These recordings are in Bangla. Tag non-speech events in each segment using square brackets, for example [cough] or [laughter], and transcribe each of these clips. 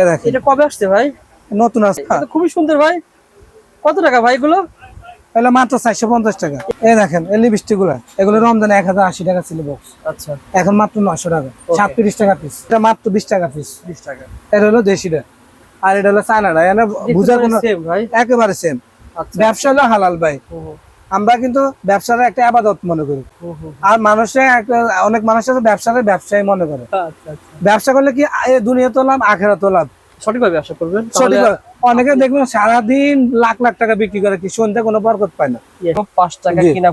এ দেখেন। এটা কবে আসছে ভাই? নতুন আছে খুবই সুন্দর ভাই। কত টাকা ভাই এগুলো? এগুলো মাত্র চারশো পঞ্চাশ টাকা। এ দেখেন এই লিপস্টিকগুলা এগুলো রমজানে এক হাজার আশি টাকা ছিল বক্স আচ্ছা। এখন মাত্র নয়শো টাকা। সাতত্রিশ টাকা পিস এটা মাত্র বিশ টাকা পিস বিশ টাকা। এটা হলো দেশিটা আর এটা হলো চায়নাটা। বুঝার কোনো একেবারে সেম আচ্ছা। ব্যবসা হলো হালাল ভাই। আমরা কিন্তু ব্যবসার একটা আবাদত মনে করি। আর মানুষে একটা অনেক মানুষ আছে ব্যবসাকে ব্যবসায়ী মনে করে। আচ্ছা আচ্ছা ব্যবসা করলে কি দুনিয়া তো লাভ আখেরা তো লাভ? সঠিকভাবে ব্যবসা করবেন? অনেকে দেখবেন সারাদিন লাখ লাখ টাকা বিক্রি করে কি সন্ধ্যা কোনো বরকত পায় না। পাঁচ টাকা কিনা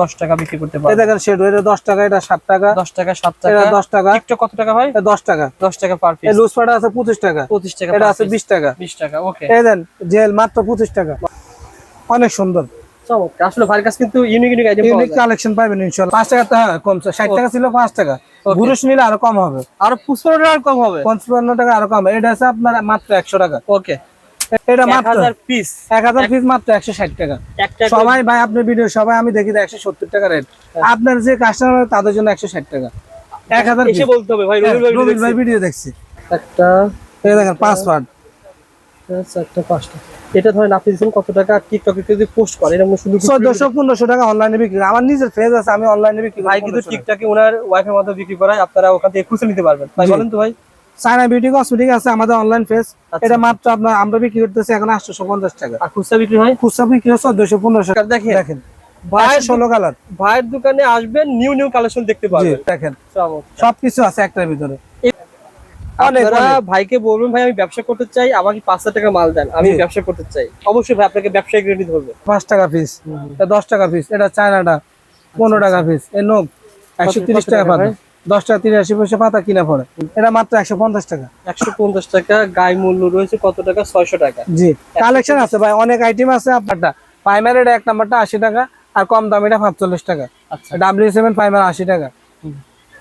দশ টাকা বিক্রি করতে এই পারবে দেখেন সেট এটা দশ টাকা এটা সাত টাকা। দশ টাকা সাত টাকা। দশ টাকা। টিকটক কত টাকা ভাই দশ টাকা। দশ টাকা পার পিস লুজ পাটা আছে পঁচিশ টাকা। পঁচিশ টাকা এটা আছে বিশ টাকা। বিশ টাকা ওকে এই দেন জেল মাত্র পঁচিশ টাকা। অনেক সুন্দর। চমৎকার। আসলে ভাইয়ের কাছে কিন্তু unique unique item unique collection পাবেন ইনশাল্লাহ। পাঁচ টাকা তো হ্যাঁ কমছে টাকা ছিল পাঁচ টাকা। পুরুষ নিলে আরও কম হবে। আর পুষ্পান্ন টাকা কম হবে? পঞ্চান্ন টাকা আরও কম এটা আছে আপনার মাত্র একশো টাকা। ওকে। এটা মাত্র হাজার পিস এক হাজার পিস মাত্র একশো ষাট টাকা। সবাই ভাই আপনার ভিডিও সবাই আমি দেখি একশো সত্তর টাকা রেট আপনার যে কাস্টমার তাদের জন্য একশো ষাট টাকা। এক হাজার এসে বলতে হবে ভাই হ্যাঁ, রবির ভাই দেখছি। ভিডিও দেখছি। একটা। এই দেখেন পাসওয়ার্ড চারটা পাঁচটা। এটা ধরেন আপনি দিচ্ছেন কত টাকা? টিকটকে যদি পোস্ট করে এরকম শুধু চোদ্দশো পনেরোশো টাকা অনলাইনে বিক্রি আমার নিজের ফেজ আছে আমি অনলাইনে বিক্রি ভাই কিন্তু টিকটকে ওনার ওয়াইফের মাধ্যমে বিক্রি করায় আপনারা ওখান থেকে খুঁজে নিতে পারবেন। ভাই বলেন তো ভাই। চায়না বিউটি কসমেটিক আছে আমাদের অনলাইন আচ্ছা। এটা মাত্র আপনার আমরা বিক্রি করতেছি এখন আটশো পঞ্চাশ টাকা। আর খুচরা বিক্রি হয়? খুচরা বিক্রি হচ্ছে চোদ্দশো পনেরোশো টাকা। দেখেন। দেখেন। ভাইয়ের ষোলো কালার ভাইয়ের দোকানে আসবেন নিউ নিউ কালেকশন দেখতে জি পারবেন দেখেন। সবকিছু আছে একটার ভিতরে। আপনারা। ভাইকে বলবেন ভাই আমি ব্যবসা করতে চাই আমাকে পাঁচ হাজার টাকা মাল দেন আমি ব্যবসা করতে চাই। অবশ্যই ভাই আপনাকে ব্যবসায়িক রেডি ধরবে। পাঁচ টাকা পিস এটা দশ টাকা পিস এটা চায়নাটা। পনেরো টাকা পিস এ নোক একশো তিরিশ আচ্ছা, টাকা পাতা দশ টাকা তিরাশি পয়সা পাতা কিনা পড়ে। এটা মাত্র একশো পঞ্চাশ টাকা। একশো পঞ্চাশ টাকা গায়ে মূল্য রয়েছে কত টাকা? ছয়শো টাকা। জি কালেকশন আছে ভাই অনেক আইটেম আছে আপনারটা। প্রাইমারিটা এক নাম্বারটা আশি টাকা আর কম দামিটা পাঁচচল্লিশ টাকা। আচ্ছা। ডাব্লিউ সেভেন প্রাইমার আশি টাকা।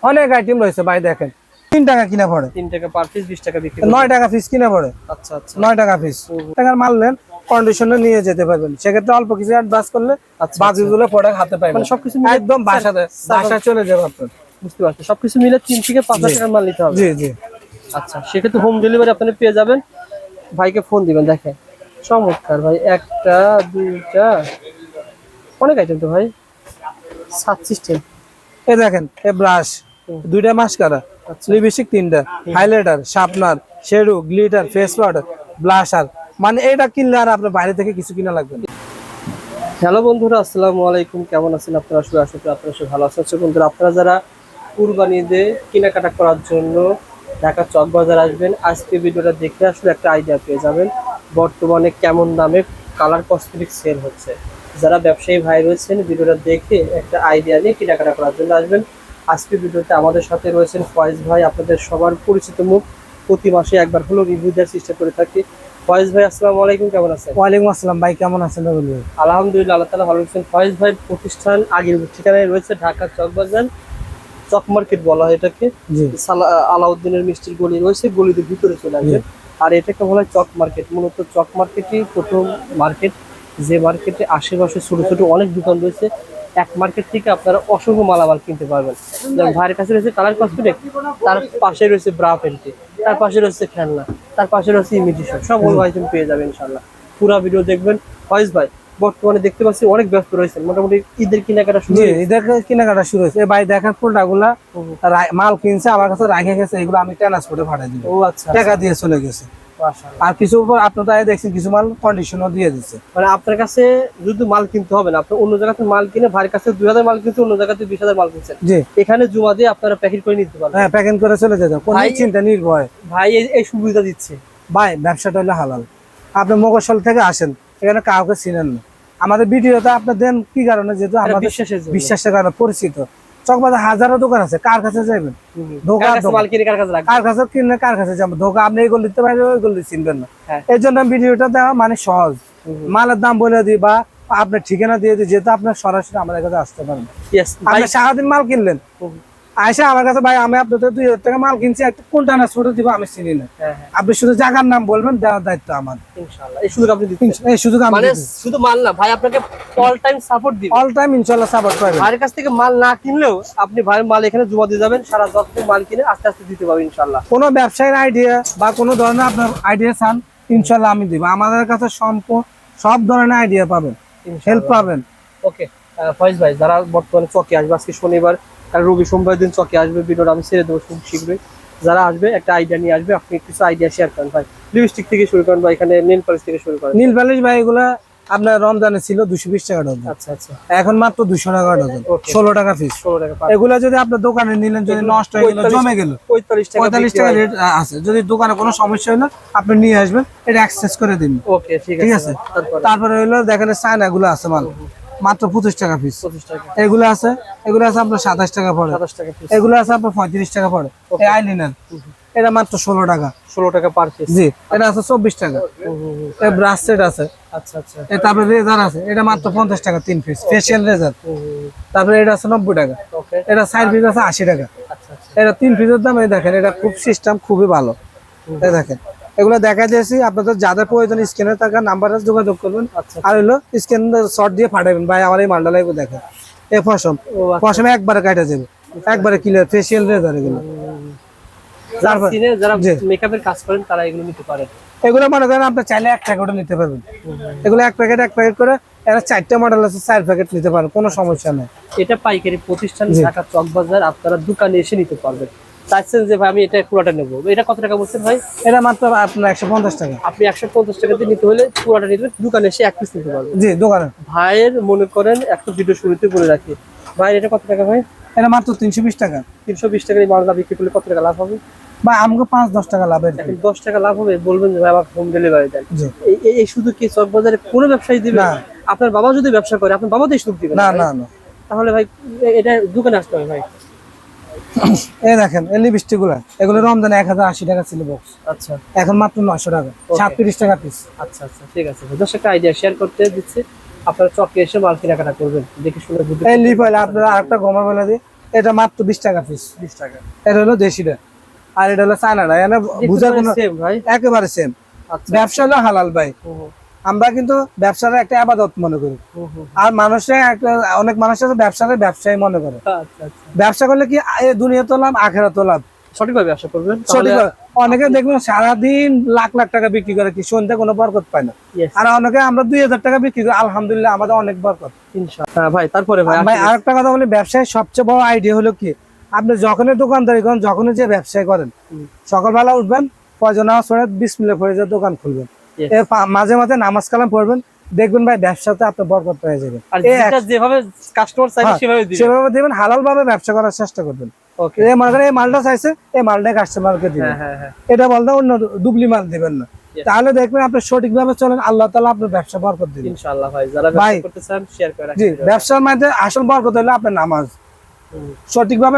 অনেক আইটেম রয়েছে ভাই দেখেন। তিন টাকা কিনা পড়ে। তিন টাকা পার পিস বিশ টাকা বিক্রি নয় টাকা পিস কিনা পড়ে। আচ্ছা আচ্ছা। নয় টাকা পিস টাকার মাল নেন কন্ডিশনে নিয়ে যেতে পারবেন। সেক্ষেত্রে অল্প কিছু অ্যাডভান্স করলে আচ্ছা, বাকিগুলো প্রোডাক্ট হাতে পাইবেন মানে সবকিছু একদম বাসাতে বাসা চলে যাবে আপনার। বুঝতে পারছি। সবকিছু মিলে তিন থেকে পাঁচ হাজার টাকার মাল নিতে হবে। জি জি। আচ্ছা সেক্ষেত্রে হোম ডেলিভারি আপনারা পেয়ে যাবেন। ভাইকে ফোন দিবেন দেখেন। চমৎকার ভাই। একটা দুইটা। অনেক আইটেম তো ভাই। সাত সিস্টেম এই দেখেন এ ব্রাশ দুইটা মাস্কারা। আচ্ছা। লিপস্টিক তিনটা। Highlighter sharpener shadow glitter, face powder blusher. মানে এটা কিনলে আর আপনার বাইরে থেকে কিছু কিনা লাগবে না। হ্যালো বন্ধুরা, আসসালামু আলাইকুম। কেমন আছেন আপনারা? সবাই আশা করি আপনারা সবাই ভালো আছেন। তো বন্ধুরা, আপনারা যারা কুরবানিতে কেনাকাটা করার জন্য ঢাকা চক বাজার আসবেন আজকে ভিডিওটা দেখে আসলে একটা আইডিয়া পেয়ে যাবেন, বর্তমানে কেমন দামে কালার কসমেটিক সেল হচ্ছে। যারা ব্যবসায়ী ভাই রয়েছেন, ভিডিওটা দেখে একটা আইডিয়া নিয়ে কেনাকাটা করার জন্য আসবেন। আজকে ভিডিওতে আমাদের সাথে রয়েছেন ফয়েজ ভাই আপনাদের সবার পরিচিত মুখ। প্রতি মাসে একবার হলো রিভিউ দেওয়ার চেষ্টা করে থাকি। ফয়েজ ভাই আসসালামু আলাইকুম কেমন আছেন? ওয়ালাইকুম আসসালাম ভাই কেমন আছেন ভাই? আলহামদুলিল্লাহ আল্লাহ তালা ভালো আছেন ফয়েজ ভাই প্রতিষ্ঠান আগের ঠিকানায় রয়েছে ঢাকা চকবাজার চক মার্কেট বলা হয় এটাকে। আলাউদ্দিনের মিষ্টির গলি রয়েছে গলিতে ভিতরে চলে আসবে। আর এটাকে বলা হয় চক মার্কেট। মূলত চক মার্কেটই প্রথম মার্কেট। যে মার্কেটে আশেপাশে ছোট ছোট অনেক দোকান রয়েছে। এক মার্কেট থেকে আপনারা অসংখ্য মালামাল কিনতে পারবেন। যেমন ভাইয়ের কাছে রয়েছে কালার কসমেটিক তার পাশে রয়েছে ব্রা প্যান্টি তার পাশে রয়েছে খেলনা তার পাশে রয়েছে ইমিটেশন সব ওই আইটেম পেয়ে যাবেন ইনশাল্লাহ পুরা ভিডিও দেখবেন। ফয়েজ ভাই বর্তমানে দেখতে পাচ্ছি অনেক ব্যস্ত রয়েছেন। মোটামুটি ঈদের কেনাকাটা শুরু এদের কেনাকাটা শুরু হয়েছে। ভাই দেখেন প্রোডাক্টগুলা রা- মাল কিনছে আমার কাছে রাখে গেছে এগুলো আমি ট্রান্সপোর্টে পাঠিয়ে দিব। ও আচ্ছা। টাকা দিয়ে চলে গেছে। আর কিছু উপর আপনার তাই দেখছেন কিছু মাল কন্ডিশনও দিয়ে দিচ্ছে মানে আপনার কাছে যদি মাল কিনতে হবে না আপনি অন্য জায়গাতে মাল কিনে ভাইয়ের কাছে দুই হাজার মাল কিনতে অন্য জায়গাতে বিশ হাজার মাল কিনছেন। জি। এখানে জমা দিয়ে আপনারা প্যাকেট করে নিতে পারবেন। হ্যাঁ প্যাকেট করে চলে যেতে কোনো চিন্তা নির্ভয়। ভাই এই- সুবিধা দিচ্ছে। ভাই ব্যবসাটা হলো হালাল। আপনি মগসল থেকে আসেন এখানে কাউকে চিনেন না। আমাদের ভিডিওতে আপনি দেন কি কারণে? যেহেতু আমাদের বিশ্বাসের কারণে পরিচিত। চকবাজার হাজারো দোকান আছে কার কাছে যাবেন ধোকা কার কাছে কার কাছে রাখবেন কিনলে কার কাছে যাব? ধোকা আপনি এই গলি দিতে পারবেন চিনবেন না। হ্যাঁ। এই জন্য ভিডিওটা দেওয়া মানে সহজ। মালের দাম বলে দিই বা আপনার ঠিকানা দিয়ে দিই যেহেতু আপনার সরাসরি আমাদের কাছে আসতে পারেন আপনি সারাদিন মাল কিনলেন? আমার কাছে ভাই আমি আপনাদের দুই হাজার টাকা মাল কিনছি একটা কোনটা না ছোট দিব আমি চিনি না। হ্যাঁ হ্যাঁ। আপনি শুধু জায়গার নাম বলবেন দেওয়ার দায়িত্ব আমার। এই সুযোগ আপনি এই সুযোগ আমি মানে শুধু মাল না ভাই আপনাকে অল টাইম সাপোর্ট দিবে। অল টাইম ইনশাল্লাহ সাপোর্ট পাবেন। ভাইয়ের কাছ থেকে মাল না কিনলেও আপনি ভাইয়ের মাল এখানে জমা দিয়ে যাবেন সারা দশ মাল কিনে আস্তে আস্তে দিতে পারবেন ইনশাআল্লাহ। কোনো ব্যবসায়ীর আইডিয়া বা কোনো ধরনের আপনার আইডিয়া চান ইনশাল্লাহ আমি দিব। আমাদের কাছে সম্প সব ধরনের আইডিয়া পাবেন। হেল্প পাবেন। ওকে ফয়েজ ভাই যারা বর্তমানে চকে আসবে আজকে শনিবার আর রবি সোমবার দিন চকে আসবে ভিডিওটা আমি ছেড়ে দেবো খুব শীঘ্রই। যারা আসবে একটা আইডিয়া নিয়ে আসবে আপনি কিছু আইডিয়া শেয়ার করেন ভাই। লিপস্টিক থেকে শুরু করেন বা এখানে নীল পালিশ থেকে শুরু করেন। নীল প্যালেস ভাই এগুলা আপনার রমজানে ছিল দুশো বিশ টাকা ডজন। আচ্ছা আচ্ছা। এখন মাত্র দুশো টাকা ডজন। ষোলো টাকা পিস ষোলো টাকা এগুলা যদি আপনার দোকানে নিলেন যদি নষ্ট হয়ে গেল জমে গেল পঁয়তাল্লিশ টাকা রেট আছে। যদি দোকানে কোনো সমস্যা হলো আপনি নিয়ে আসবেন এটা অ্যাক্সেস করে দিন। ওকে ঠিক আছে। তারপরে? তারপরে হলো দেখেন চায়না গুলো আছে মাল। মাত্র পঁচিশ টাকা পিস এগুলো আছে এগুলো আছে আপনার সাতাশ টাকা পড়ে। টাকা এগুলো আছে আপনার পঁয়ত্রিশ টাকা পড়ে। এই আইলিনার এটা মাত্র ষোলো টাকা। ষোলো টাকা পার পিস জি এটা আছে চব্বিশ টাকা। এই ব্রাশ সেট আছে। আচ্ছা আচ্ছা। তারপরে রেজার আছে এটা মাত্র পঞ্চাশ টাকা তিন পিস ফেসিয়াল রেজার। তারপরে এটা আছে নব্বই টাকা। এটা সাইড পিস আছে আশি টাকা। আচ্ছা আচ্ছা। এটা তিন পিসের দাম এই দেখেন এটা খুব সিস্টেম খুবই ভালো। এই দেখেন। এগুলো দেখা দিয়েছি আপনাদের যাদের প্রয়োজন স্ক্যানের টাকা নাম্বারে যোগাযোগ করবেন। আচ্ছা। আর হলো স্ক্যান শর্ট দিয়ে পাঠাবেন ভাই আমার এই মালটা লাগবে দেখেন। এই ফসম ও আচ্ছা। ফসমে একবারে কাটা যাবে একবারে ক্লিয়ার ফেসিয়াল রেজার এগুলো যারা মেকআপের কাজ করেন তারা এগুলো নিতে পারেন। এগুলো মনে করেন আপনি চাইলে এক প্যাকেটও নিতে পারবেন। এগুলো এক প্যাকেট এক প্যাকেট করে এরা চারটা মডেল আছে চার প্যাকেট নিতে পারেন কোনো সমস্যা নেই। এটা পাইকারি প্রতিষ্ঠান ঢাকা চক বাজার আপনারা দোকানে এসে নিতে পারবেন। চাইছেন যে ভাই আমি এটা পুরোটা নেব। এটা কত টাকা বলছেন ভাই? এটা মাত্র আপনার একশো পঞ্চাশ টাকা। আপনি একশো পঞ্চাশ টাকা দিয়ে নিতে হলে পুরোটা নিতে দোকানে এসে এক পিস নিতে পারবেন। জি দোকানে। ভাইয়ের মনে করেন একটা ভিডিও শুরুতে বলে রাখি। ভাই এটা কত টাকা ভাই? এটা মাত্র তিনশো বিশ টাকা। তিনশো বিশ টাকার এই মালটা বিক্রি করলে কত টাকা লাভ হবে? বা আমাকে পাঁচ দশ টাকা লাভের এখন দশ টাকা লাভ হবে বলবেন যে ভাই আমার হোম ডেলিভারি দেন। এই- শুধু কি চক বাজারে কোনো ব্যবসায়ী দিবে? না। আপনার বাবা যদি ব্যবসা করে আপনার বাবা দিয়ে সুযোগ দিবে না না না তাহলে ভাই এটা দোকানে আসতে হবে ভাই। এই দেখেন এই লিপস্টিকগুলা এগুলো রমজানে এক হাজার আশি টাকা ছিল বক্স আচ্ছা। এখন মাত্র নয়শো টাকা সাতত্রিশ টাকা পিস আচ্ছা আচ্ছা ঠিক আছে। দশ একটা আইডিয়া শেয়ার করতে দিচ্ছি। আপনারা চকে এসে মাল কেনাকাটা করবেন দেখে শুনে এই লিপ অয়েল আপনারা আরেকটা গমা বলে দিই এটা মাত্র বিশ টাকা পিস বিশ টাকা। এটা হলো দেশিটা আর এটা হলো চায়নাটা এখানে বুঝার কোনো ভাই। একেবারে সেম আচ্ছা ব্যবসা হলো হালাল ভাই। আমরা কিন্তু ব্যবসাটা একটা আবাদত মনে করি। আর মানুষরা একটা অনেক মানুষ আছে ব্যবসাটা ব্যবসায়ী মনে করে। আচ্ছা আচ্ছা। ব্যবসা করলে কি দুনিয়া তো লাভ আখেরা তো লাভ? সঠিকভাবে ব্যবসা করবেন? সঠিক অনেকে দেখবেন সারাদিন লাখ লাখ টাকা বিক্রি করে কি সন্ধ্যা কোনো বরকত পায় না। আর অনেকে আমরা দুই হাজার টাকা বিক্রি করি আলহামদুলিল্লাহ আমাদের অনেক বরকত। ভাই তারপরে ভাই আরেকটা কথা বলি ব্যবসায় সবচেয়ে বড় আইডিয়া হলো কি? আপনি যখনই দোকানদারি করেন যখনই যে ব্যবসায় করেন সকালবেলা উঠবেন হওয়ার বিশ পরে যে দোকান খুলবেন। মাঝে মাঝে নামাজ কালাম পড়বেন দেখবেন ভাই ব্যবসাতে আপনার বরকত হয়ে যাবে যেভাবে কাস্টমার চাইবে হ্যাঁ, সেভাবে দিবেন। সেভাবে দিবেন হালাল ভাবে ব্যবসা করার চেষ্টা করবেন। ওকে এই মনে করেন এই মালটা চাইছে এই মালটাই কাস্টমারকে দিবেন। হ্যাঁ হ্যাঁ এটা বলতে অন্য ডুবলি মাল দিবেন না। তাহলে দেখবেন আপনি সঠিকভাবে চলেন আল্লাহ তালা আপনার ব্যবসা বরকত দিবেন। ইনশাআল্লাহ ভাই যারা ব্যবসা করতে চান শেয়ার করে জি ব্যবসার মধ্যে আসল বরকত হলো আপনার নামাজ।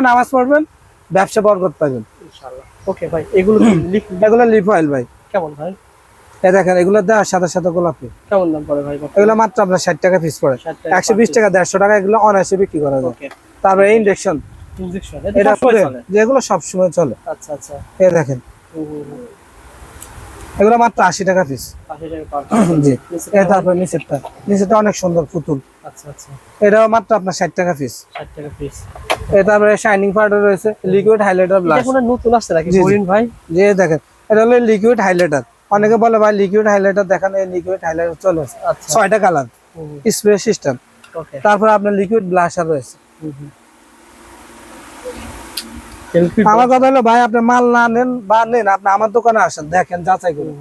নামাজ পড়বেন ব্যবসা বরকত পাবেন। ইনশাআল্লাহ। ওকে ভাই এগুলো এগুলো লিপ অয়েল ভাই। কেমন ভাই? এই দেখেন এগুলো দেওয়ার সাথে সাথে গোলাপি। কেমন দাম পড়ে ভাই? এগুলো মাত্র আপনার ষাট টাকা পিস পড়ে। একশো বিশ টাকা দেড়শো টাকা এগুলো অনায়াসে বিক্রি করা যায়। তারপরে এটা চলে? যেগুলো সবসময় চলে। আচ্ছা আচ্ছা। দেখেন। এগুলো মাত্র আশি টাকা পিস আশি [coughs] জি। তারপরে নিচেরটা। নিচেরটা অনেক সুন্দর পুতুল। আচ্ছা আচ্ছা। এটাও মাত্র আপনার ষাট টাকা পিস ষাট টাকা পিস তারপরে শাইনিং পাউডার রয়েছে লিকুইড হাইলাইটার ব্লাশ নতুন আসছে নাকি জি, জি। করিন ভাই? যে দেখেন। এটা হলো লিকুইড হাইলাইটার অনেকে বলে ভাই লিকুইড হাইলাইটার দেখেন এই লিকুইড হাইলাইটার চলে আচ্ছা। ছয়টা কালার স্প্রে সিস্টেম ওকে তারপর আপনার লিকুইড ব্লাশার রয়েছে। আমার কথা হলো ভাই আপনি মাল না নেন বা নেন আপনি আমার দোকানে আসেন দেখেন যাচাই করুন।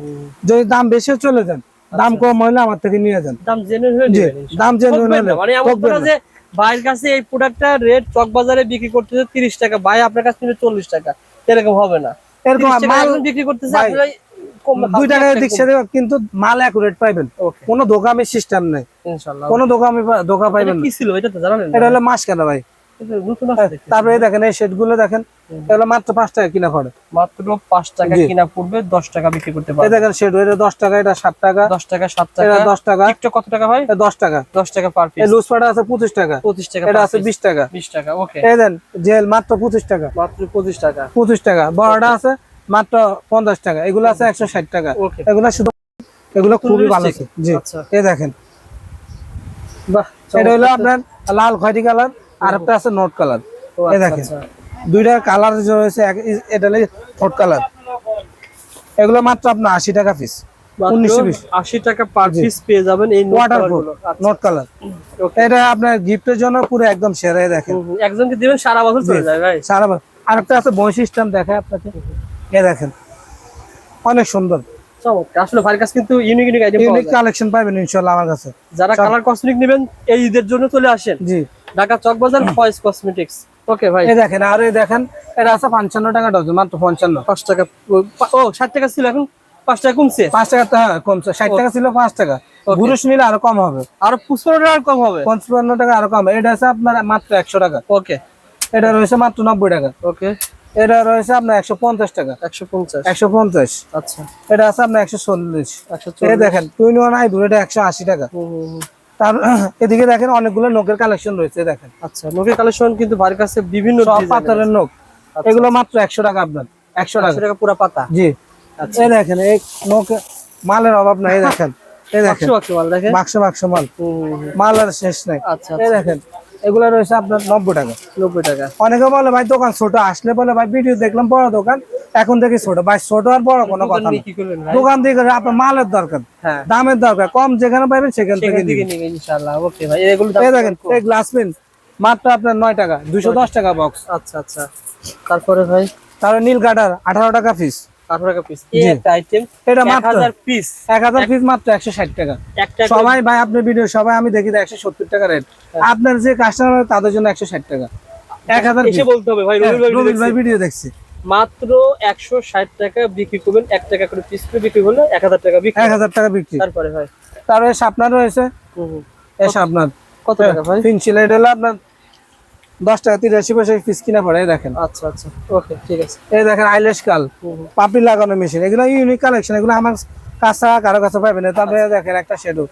যদি দাম বেশি চলে যান দাম কম হইলে আমার থেকে নিয়ে যান। দাম জেনুইন জি দাম জেনুইন হলে মানে না। যে ভাইয়ের কাছে এই প্রোডাক্টটা রেট চক বাজারে বিক্রি করতেছে তিরিশ টাকা ভাই আপনার কাছে নিলে চল্লিশ টাকা। এরকম হবে না। এরকম মাল বিক্রি করতেছে কম দুই টাকা দিক কিন্তু মাল অ্যাকুরেট পাইবেন। কোনো দোকামি সিস্টেম নেই। কোনো দোকামি ধোকা পাইবেন কি ছিল? এটা তো জানেন এটা হলো মাস কেন ভাই। এটা নতুন আছে দেখতেছি। তারপরে দেখেন এই সেটগুলো দেখেন এগুলো মাত্র পাঁচ টাকা কিনা পড়ে। মাত্র পাঁচ টাকা কিনা পড়বে দশ টাকা বিক্রি করতে পারবে। দেখেন সেট এটা দশ টাকা এটা সাত টাকা। দশ টাকা সাত টাকা। দশ টাকা। কত টাকা ভাই? দশ টাকা। দশ টাকা পার পিস লুজ পাটা আছে পঁচিশ টাকা। পঁচিশ টাকা এটা আছে বিশ টাকা। বিশ টাকা ওকে এই দেন জেল মাত্র পঁচিশ টাকা। মাত্র পঁচিশ টাকা। পঁচিশ টাকা। বড়টা আছে মাত্র পঞ্চাশ টাকা। এগুলো আছে একশো ষাট টাকা। এগুলো শুধু এগুলো খুবই ভালো আছে। জি। আচ্ছা। এই দেখেন। বাহ এটা হলো আপনার লাল খয়েরি কালার আর একটা আছে নোট কালার। এই আচ্ছা, দেখেন। আচ্ছা। দুইটা কালার রয়েছে এটা হলো নোট কালার। এগুলো মাত্র আপনার আশি টাকা পিস মাত্র উনিশশো বিশ। আশি টাকা পার পিস পেয়ে যাবেন এই নোট ওয়াটার কালারগুলো। Note colour. এটা আপনার গিফটের জন্য পুরো একদম সেরা দেখেন। হুম, হুম। একজনকে দিবেন সারা বছর চলে যায় ভাই। সারা বার- আরেকটা আছে সিস্টেম দেখায় আপনাকে। এ দেখেন অনেক সুন্দর। চমৎকার। আসলে ভাইয়ের কাছে কিন্তু unique unique item unique collection পাবেন আমার কাছে। যারা কালার কসমেটিক নেবেন এই ঈদের জন্য চলে আসেন। জি। ঢাকা চক বাজার ফয়েজ কসমেটিক্স ওকে ভাই। এই দেখেন আর এই দেখেন এটা আছে টাকা ডজন মাত্র পঞ্চান্ন। পাঁচ টাকা ও ষাট টাকা ছিল এখন পাঁচ টাকা কমছে। পাঁচ টাকা তো হ্যাঁ কমছে। ষাট টাকা ছিল টাকা। নিলে আরও কম হবে। আর টাকা আর কম হবে? পঞ্চান্ন টাকা আরও কম হবে। এটা আছে আপনার মাত্র একশো টাকা। ওকে এটা রয়েছে মাত্র নব্বই টাকা। ওকে এটা রয়েছে আপনার একশো পঞ্চাশ টাকা। একশো পঞ্চাশ। একশো পঞ্চাশ। আচ্ছা। এটা আছে আপনার একশো চল্লিশ। একশো দেখেন টুইন ওয়ান আই এটা একশো আশি টাকা। তার [clears throat] এদিকে দেখেন অনেকগুলো নোকের কালেকশন রয়েছে দেখেন। আচ্ছা নোকের কালেকশন কিন্তু ভাইয়ের কাছে বিভিন্ন design পাথরের আচ্ছা। এগুলো মাত্র একশো টাকা আপনার একশো টাকা। টাকা পুরা পাতা? জি। আচ্ছা। এই দেখেন এই নোক মালের অভাব নাই দেখেন। এই দেখেন। মাল দেখে বাক্স বাক্স মাল আর শেষ নাই। আচ্ছা এই আচ্ছা। দেখেন এগুলো রয়েছে আপনার নব্বই টাকা। নব্বই টাকা। অনেকে বলে ভাই দোকান ছোট আসলে বলে ভাই ভিডিও দেখলাম বড় দোকান এখন দেখি ছোট। ভাই ছোট আর বড় কোনো কথা দোকান না দোকান থেকে আপনার মালের দরকার হ্যাঁ। দামের দরকার কম যেখানে পাবেন সেখান থেকে সেখান থেকে ইনশাআল্লাহ। ওকে ভাই এগুলো দেখেন এই গ্লাস পেন মাত্র আপনার নয় টাকা দুইশো দশ টাকা বক্স আচ্ছা আচ্ছা। তারপরে ভাই? তারপরে নীল কাটার আঠারো টাকা পিস আঠারো টাকা পিস এই একটা আইটেম এটা মাত্র হাজার পিস এক হাজার পিস মাত্র একশো ষাট টাকা। সবাই ভাই আপনার ভিডিও সবাই আমি দেখি একশো সত্তর টাকা রেট আপনার যে কাস্টমার তাদের জন্য একশো ষাট টাকা। এক হাজার বলতে হবে ভাই হ্যাঁ, ভাই ভিডিও দেখছি। মাত্র একশো ষাট টাকা বিক্রি করবেন এক টাকা করে পিস করে বিক্রি করলে এক হাজার টাকা বিক্রি এক হাজার টাকা বিক্রি। তারপরে ভাই। তারপরে শাপনার রয়েছে হুম। কত টাকা ভাই? হলো আপনার দশ টাকা তিরাশি পয়সা পিস কিনা পড়ে দেখেন। আচ্ছা আচ্ছা। ওকে ঠিক আছে। এই দেখেন আইলেশ কাল। পাপড়ি লাগানো মেশিন এগুলো ইউনিক কালেকশন এগুলো আমার কাঁচা কারও কাছে পাবেন না। তারপরে দেখেন একটা শেডু।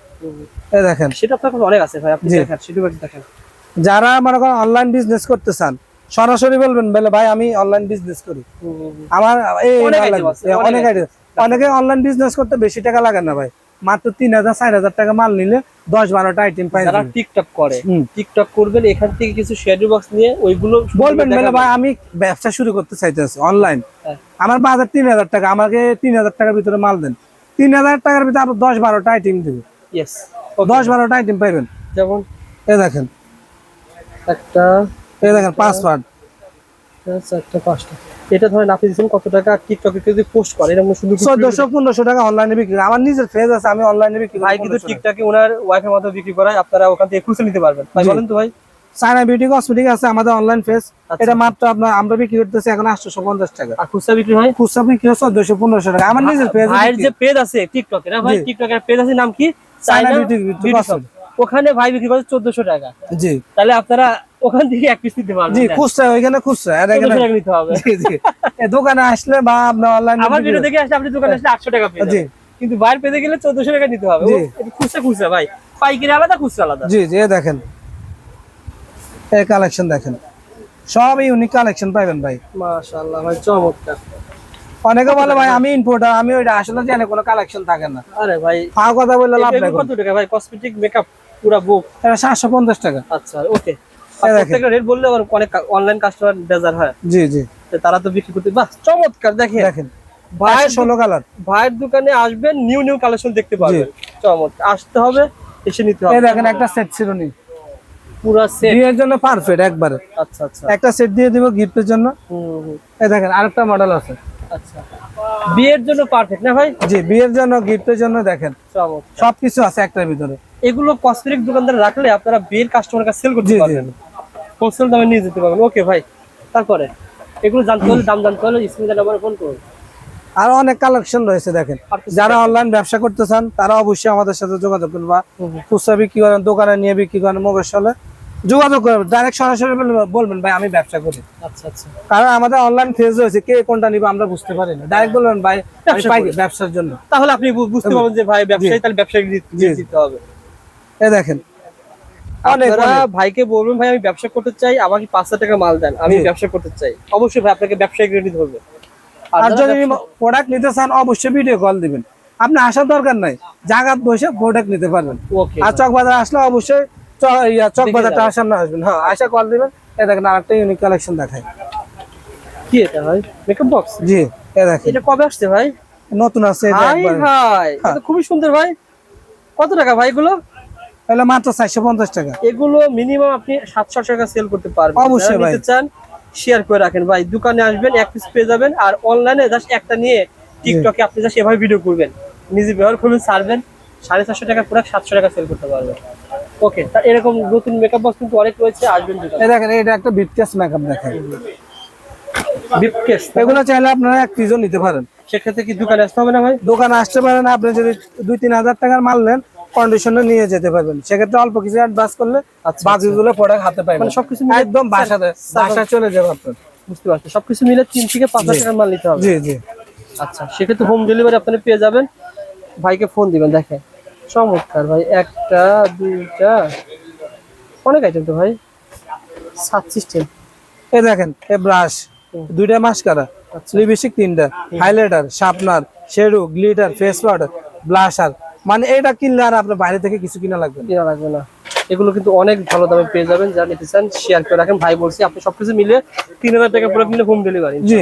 এই দেখেন। সেটা আপনার অনেক আছে ভাই আপনি দেখেন বাকি দেখেন। যারা মনে করেন অনলাইন বিজনেস করতে চান সরাসরি বলবেন বলে ভাই আমি অনলাইন বিজনেস করি। আমার এই অনেক অনেকে অনলাইন বিজনেস করতে বেশি টাকা লাগে না ভাই। মাত্র তিন হাজার চার হাজার টাকা মাল নিলে দশ বারোটা আইটেম পাই যারা টিকটক করে। টিকটক করবেন এখান থেকে কিছু শেয়ার বক্স নিয়ে ওইগুলো বলবেন বলে ভাই আমি ব্যবসা শুরু করতে চাইতেছি অনলাইন হ্যাঁ। আমার বাজার তিন হাজার টাকা আমাকে তিন হাজার টাকার ভিতরে মাল দেন। তিন হাজার টাকার ভিতরে আপনার দশ বারোটা আইটেম দেবে। দশ বারোটা আইটেম পাইবেন। যেমন? এ দেখেন। একটা এই দেখেন পাসওয়ার্ড একটা পাঁচটা। এটা ধরেন আপনি দিচ্ছেন কত টাকা? টিকটকে যদি পোস্ট করে এরকম শুধু চোদ্দশো পনেরোশো টাকা অনলাইনে বিক্রি আমার নিজের ফেজ আছে আমি অনলাইনে বিক্রি ভাই কিন্তু 1500 টাকা। টিকটকে ওনার ওয়াইফের মতো বিক্রি করায় আপনারা ওখান থেকে খুঁজে নিতে পারবেন। ভাই বলেন তো ভাই। চায়না বিউটি কসমেটিক আছে আমাদের অনলাইন আচ্ছা। এটা মাত্র আপনার আমরা বিক্রি করতেছি এখন আটশো পঞ্চাশ টাকা। আর খুচরা বিক্রি হয়? খুচরা বিক্রি হচ্ছে চোদ্দশো পনেরোশো টাকা। আমার নিজের ফেজ ভাইয়ের যে পেজ আছে টিকটকে না ভাই। টিকটকের পেজ আছে নাম কি? চায়না চায়না বিউটি ওখানে ভাই বিক্রি করে চোদ্দশো টাকা। জি। তাহলে আপনারা ওখান থেকে এক পিস নিতে পারবেন জি খুচরা ওইখানে খুচরা। আর এখানে নিতে হবে। জি জি। দোকানে আসলে বা অনলাইন আমার ভিডিও দেখে আসলে আপনি দোকানে আসলে আটশো টাকা পেয়ে জি। কিন্তু বাইরে পেতে গেলে চোদ্দশো টাকা নিতে হবে। খুচরা খুচরা ভাই। পাইকারি আলাদা খুচরা আলাদা। জি জি দেখেন। এই কালেকশন দেখেন। সব ইউনিক কালেকশন পাইবেন ভাই। মাশাআল্লাহ ভাই চমৎকার। অনেকে বলে ভাই আমি ইম্পোর্টার আমি ওইটা আসলে জানি কোনো কালেকশন থাকে না। আরে ভাই ফাও কথা বললে লাভ নাই কত টাকা ভাই? কসমেটিক মেকআপ পুরা বুক এটা সাতশো পঞ্চাশ টাকা। আচ্ছা ওকে। প্রত্যেকটা রেট বললে আবার অনেক অনলাইন কাস্টমার বেজার হয়। জি জি। তারা তো বিক্রি করতে বাহ চমৎকার দেখেন। দেখেন। ভাইয়ের ষোলো কালার ভাইয়ের দোকানে আসবেন নিউ নিউ কালেকশন দেখতে পারবেন। চমৎকার আসতে হবে এসে নিতে হবে। দেখেন একটা সেট শিরোনি পুরা সেট বিয়ের জন্য পারফেক্ট একবারে। আচ্ছা আচ্ছা। একটা সেট দিয়ে দিব গিফটের জন্য। এই দেখেন আরেকটা মডেল আছে। আচ্ছা। বিয়ের জন্য পারফেক্ট না ভাই? জি বিয়ের জন্য গিফটের জন্য দেখেন। সবকিছু আছে একটার ভিতরে। এগুলো কসমেটিক দোকানদার রাখলে আপনারা বিয়ের কাস্টমার কাছে সেল করতে পারবেন। হোলসেল দামে নিয়ে যেতে পারবেন। ওকে ভাই তারপরে? এগুলো জানতে হলে দাম জানতে হলে স্ক্রিনে নাম্বারে ফোন করুন। আর অনেক কালেকশন রয়েছে দেখেন। যারা অনলাইন ব্যবসা করতে চান তারা অবশ্যই আমাদের সাথে যোগাযোগ হুম হুম। খুচরা বিক্রি করেন দোকানে নিয়ে বিক্রি করেন মোবাইল চলে যোগাযোগ করবেন ডাইরেক্ট সরাসরি বলবেন- ভাই আমি ব্যবসা করি। আচ্ছা আচ্ছা। কারণ আমাদের অনলাইন ফেজ রয়েছে কে কোনটা নিবে আমরা বুঝতে পারি না। ডাইরেক্ট বলবেন ভাই। ব্যবসার জন্য। তাহলে আপনি বু- বুঝতে পারবেন যে ভাই ব্যবসায়ী তাহলে ব্যবসায়ী। দিতে হবে। এই দেখেন আপনারা। ভাইকে বলবেন ভাই আমি ব্যবসা করতে চাই আমাকে পাঁচ হাজার টাকা মাল দেন আমি ব্যবসা করতে চাই। অবশ্যই ভাই আপনাকে ব্যবসায়িক রেডি ধরবে। আর আর যদি প্রোডাক্ট নিতে চান অবশ্যই ভিডিও কল দিবেন। আপনি আসার দরকার নাই বসে প্রোডাক্ট নিতে পারবেন। আর চক বাজার আসলে অবশ্যই চক বাজারটা। সামনে আসবেন। হ্যাঁ আসা কল দিবেন। দেখেন আরেকটা ইউনিক কালেকশন দেখায় কি এটা ভাই? মেকআপ বক্স জি দেখেন। এটা কবে আসছে ভাই? নতুন আছে এটা তো খুবই সুন্দর ভাই। কত টাকা ভাই এগুলো? তাহলে মাত্র চারশো পঞ্চাশ টাকা। এগুলো মিনিমাম আপনি সাতশো টাকা সেল করতে পারবেন। অবশ্যই ভাই। চান শেয়ার করে রাখেন। ভাই দোকানে আসবেন এক পিস পেয়ে যাবেন আর অনলাইনে জাস্ট একটা নিয়ে টিকটকে আপনি জাস্ট এভাবে ভিডিও করবেন। নিজে ব্যবহার করবেন ছাড়বেন সাড়ে চারশো টাকা প্রোডাক্ট সাতশো টাকা সেল করতে পারবেন। ওকে তা এরকম নতুন মেকআপ বক্স কিন্তু অনেক রয়েছে আসবেন দেখেন এটা একটা বিটকেস মেকআপ দেখেন। বিপকেস এগুলো চাইলে আপনারা এক পিসও নিতে পারেন। সেক্ষেত্রে কি দোকানে আসতে হবে না ভাই? দোকানে আসতে পারেন আপনি যদি দুই তিন হাজার টাকার মাল নেন কন্ডিশনে নিয়ে যেতে পারবেন। সেক্ষেত্রে অল্প কিছু অ্যাডভান্স করলে আচ্ছা, বাকিগুলো প্রোডাক্ট হাতে পাইবেন মানে সবকিছু একদম বাসাতে বাসা চলে যাবে আপনার। বুঝতে পারছি। সবকিছু মিলে তিন থেকে পাঁচ হাজার টাকার মাল নিতে হবে। জি জি। আচ্ছা সেক্ষেত্রে হোম ডেলিভারি আপনারা পেয়ে যাবেন। ভাইকে ফোন দিবেন দেখেন। চমৎকার ভাই একটা দুইটা অনেক আইটেম তো ভাই। সাত সিস্টেম এই দেখেন এই ব্রাশ দুইটা মাস্কারা আচ্ছা। লিপস্টিক তিনটা highlighter sharpener shadow glitter face powder blusher মানে এটা কিনলে আর আপনার বাইরে থেকে কিছু কিনা লাগবে কিনা লাগবে না। এগুলো কিন্তু অনেক ভালো দামে পেয়ে যাবেন যারা নিতে চান শেয়ার করে রাখেন। ভাই বলছি আপনি সবকিছু মিলে তিন হাজার টাকা পুরো মিলে হোম ডেলিভারি জি।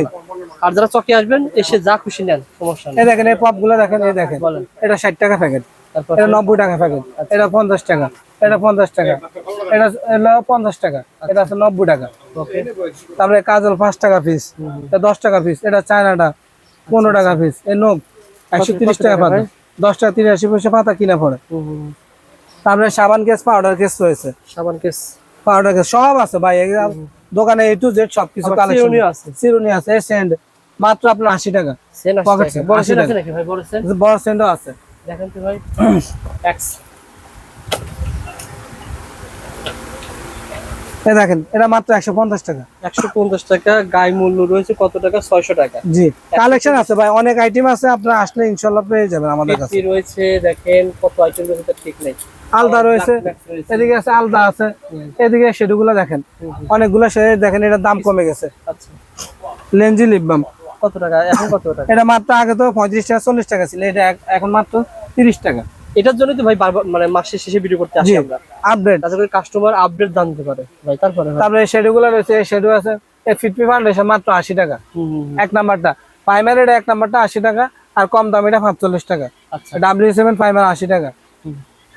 আর যারা চকে আসবেন এসে যা খুশি নেন সমস্যা নেই। দেখেন এই পপগুলো দেখেন এই দেখেন। এটা ষাট টাকা প্যাকেট এটা নব্বই টাকা প্যাকেট এটা পঞ্চাশ টাকা। এটা পঞ্চাশ টাকা। এটা হলো পঞ্চাশ টাকা। এটা আছে নব্বই টাকা। তারপরে কাজল পাঁচ টাকা পিস এটা দশ টাকা পিস এটা চায়নাটা পনেরো টাকা পিস এই নোক একশো তিরিশ টাকা পাতা ভাই? দশ টাকা তিরাশি পয়সা পাতা কিনা পরে তারপরে সাবান কেস পাউডার কেস রয়েছে। সাবান কেস। পাউডার কেস সব আছে ভাই দোকানে এ টু জেড সবকিছু সিরুনি কালেকশন আছে। চিরুনি আছে সেন্ড মাত্র আপনার আশি টাকা। Set, বড় 80 সেন আছে। টাকা। নাকি ভাই বড় সেন বড় সেন্ডও আছে। দেখেন তো ভাই। [clears throat] এক্স এই দেখেন এটা মাত্র একশো পঞ্চাশ টাকা। একশো পঞ্চাশ টাকা গায়ে মূল্য রয়েছে কত টাকা? ছয়শো টাকা। জি কালেকশন আছে ভাই অনেক আইটেম আছে আপনার আসলে ইনশাল্লাহ পেয়ে যাবেন আমাদের কাছে। কি রয়েছে দেখেন কত আইটেম রয়েছে ঠিক নেই। আলদা রয়েছে এদিকে আছে আলদা আছে। এদিকে সেটুগুলো দেখেন অনেকগুলো শেড দেখেন এটার দাম কমে গেছে। আচ্ছা। লেঞ্জি লিপবাম কত টাকা? এখন কত টাকা? এটা মাত্র আগে তো পঁয়ত্রিশ টাকা চল্লিশ টাকা ছিল এটা এখন মাত্র তিরিশ টাকা। এটার জন্য তো ভাই বারবার মানে মাসের শেষে ভিডিও করতে আসি আমরা। আপডেট যাতে করে কাস্টমার আপডেট জানতে পারে। ভাই তারপরে। তারপরে শেডুগুলো রয়েছে শেডু আছে। ফিফটি ফাউন্ডেশন মাত্র আশি টাকা। এক নাম্বারটা প্রাইমারিটা এক নাম্বারটা আশি টাকা আর কম দামিটা পাঁচচল্লিশ টাকা। আচ্ছা। ডাব্লিউ সেভেন প্রাইমার আশি টাকা।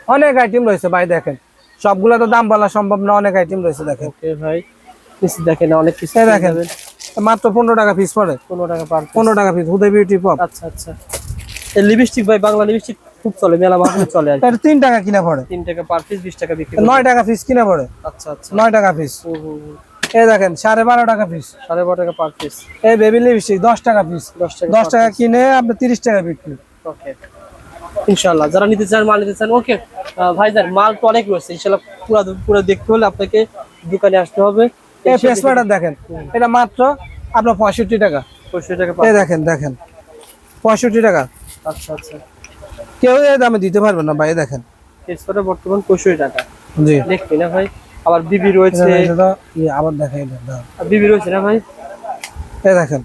অনেক আইটেম রয়েছে ভাই দেখেন। সবগুলো তো দাম বলা সম্ভব না অনেক আইটেম রয়েছে দেখেন। ওকে ভাই। দেখেন অনেক কিছু দেখেন মাত্র পনেরো টাকা পিস পড়ে। পনেরো টাকা। পনেরো টাকা পিস হুদে বিউটি পপ আচ্ছা আচ্ছা। এই লিপস্টিক ভাই বাংলা লিপস্টিক খুব চলে মেলা মাধ্যমে চলে আর। এটা তিন টাকা কিনা পড়ে। তিন টাকা পার পিস বিশ টাকা বিক্রি করে। নয় টাকা পিস কিনা পড়ে। আচ্ছা আচ্ছা। নয় টাকা পিস। এই দেখেন সাড়ে বারো টাকা পিস সাড়ে বারো টাকা পার পিস এই বেবি লিপস্টিক দশ টাকা পিস দশ টাকা দশ টাকা কিনে আপনি তিরিশ টাকা বিক্রি। ওকে ইনশাআল্লাহ যারা নিতে চান মাল নিতে চান ওকে ভাইজান মাল তো অনেক রয়েছে। ইনশাআল্লাহ পুরো পুরো দেখতে হলে আপনাকে দোকানে আসতে হবে। এই পাউডার দেখেন। এটা মাত্র আপনার পঁয়ষট্টি টাকা। পঁয়ষট্টি টাকা এই দেখেন দেখেন। পঁয়ষট্টি টাকা। আচ্ছা আচ্ছা। কেউ এই দামে দিতে পারবে না ভাই দেখেন। এসপাটা বর্তমান পঁয়ষট্টি টাকা। জি। দেখবি না ভাই আবার বিবি রয়েছে। আবার দেখাই বিবি রয়েছে না ভাই? এই দেখেন।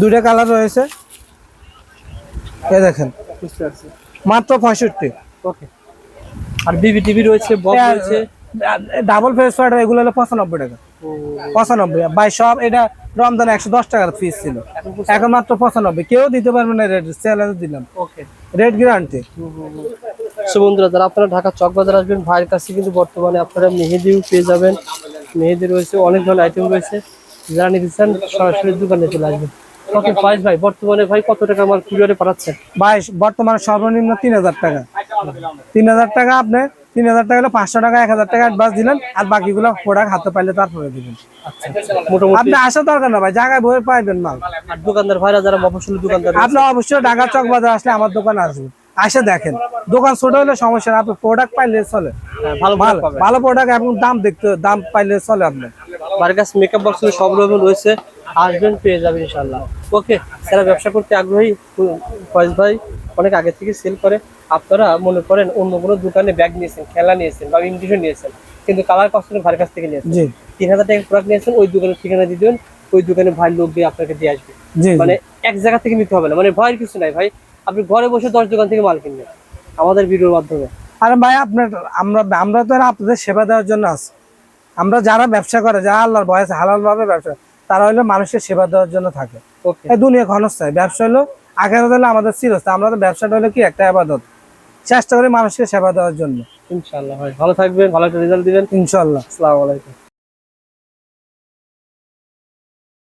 দুইটা কালার রয়েছে। এই দেখেন। বুঝতে পারছি। মাত্র পঁয়ষট্টি। ওকে। আর বিবি টিভি রয়েছে বব রয়েছে। ডাবল ফেস এগুলো হলো পঁচানব্বই টাকা। পঁচানব্বই। ভাই সব এটা রমজান একশো দশ টাকার ফিস ছিল। এখন মাত্র পঁচানব্বই। কেউ দিতে পারবে না রেট চ্যালেঞ্জ দিলাম। ওকে রেট গ্যারান্টি সো বন্ধুরা যারা আপনারা ঢাকা চক বাজার আসবেন ভাইয়ের কাছে কিন্তু বর্তমানে আপনারা মেহেদিও পেয়ে যাবেন। মেহেদি রয়েছে অনেক ধরনের আইটেম রয়েছে। যারা নিতে চান সরাসরি দোকানে চলে আসবেন। কত প্রাইস ভাই বর্তমানে ভাই কত টাকা আমার কুরিয়ারে পাঠাচ্ছেন? ভাই বর্তমানে সর্বনিম্ন তিন হাজার টাকা। তিন হাজার টাকা আপনি তিন হাজার টাকা হলে পাঁচশো টাকা এক হাজার টাকা অ্যাডভান্স দিলেন আর বাকিগুলো প্রোডাক্ট হাতে পাইলে তারপরে দিবেন। আচ্ছা আপনি আসার দরকার না ভাই জায়গায় বই পাইবেন মাল। দোকানদার ভাইরা যারা মফসলের দোকানদার আপনি অবশ্যই ঢাকা চক বাজার আসলে আমার দোকানে আসবেন। আসে দেখেন দোকান ছোট হলে সমস্যা না আপনি প্রোডাক্ট পাইলে চলে। হ্যাঁ, ভালো ভালো ভালো প্রোডাক্ট এবং দাম দেখতে দাম পাইলে চলে আপনি। বার্গাস মেকআপ বক্স সব রকম রয়েছে আসবেন পেয়ে যাবেন ইনশাল্লাহ ওকে যারা ব্যবসা করতে আগ্রহী ফয়েজ ভাই অনেক আগে থেকে সেল করে। আপনারা মনে করেন অন্য কোনো দোকানে ব্যাগ নিয়েছেন খেলা নিয়েছেন বা ইমিটেশন নিয়েছেন কিন্তু কালার কস্টিং ভাইয়ের কাছ থেকে নিয়েছেন। তিন হাজার টাকা প্রোডাক্ট নিয়েছেন ওই দোকানের ঠিকানা দিয়ে দেবেন ওই দোকানে ভাই লোক দিয়ে আপনাকে দিয়ে আসবে। মানে এক জায়গা থেকে নিতে হবে না মানে ভয়ের কিছু নাই ভাই। আপনি ঘরে বসে দশ দোকান থেকে মাল কিনবেন আমাদের ভিডিওর মাধ্যমে। আরে ভাই আপনার আমরা আমরা তো আপনাদের সেবা দেওয়ার জন্য আছি। আমরা যারা ব্যবসা করে যারা আল্লাহর বয়স হালাল ভাবে ব্যবসা তারা হলো মানুষের সেবা দেওয়ার জন্য থাকে। দুনিয়া ঘনস্থায় ব্যবসা হলো আখেরাত হলো আমাদের চিরস্থায়ী। আমরা তো ব্যবসাটা হলো কি? একটা আবাদত। চেষ্টা করি মানুষকে সেবা দেওয়ার জন্য। ইনশাল্লাহ ভাই ভালো থাকবেন ভালো একটা রেজাল্ট দিবেন। ইনশাল্লাহ আসসালামু আলাইকুম।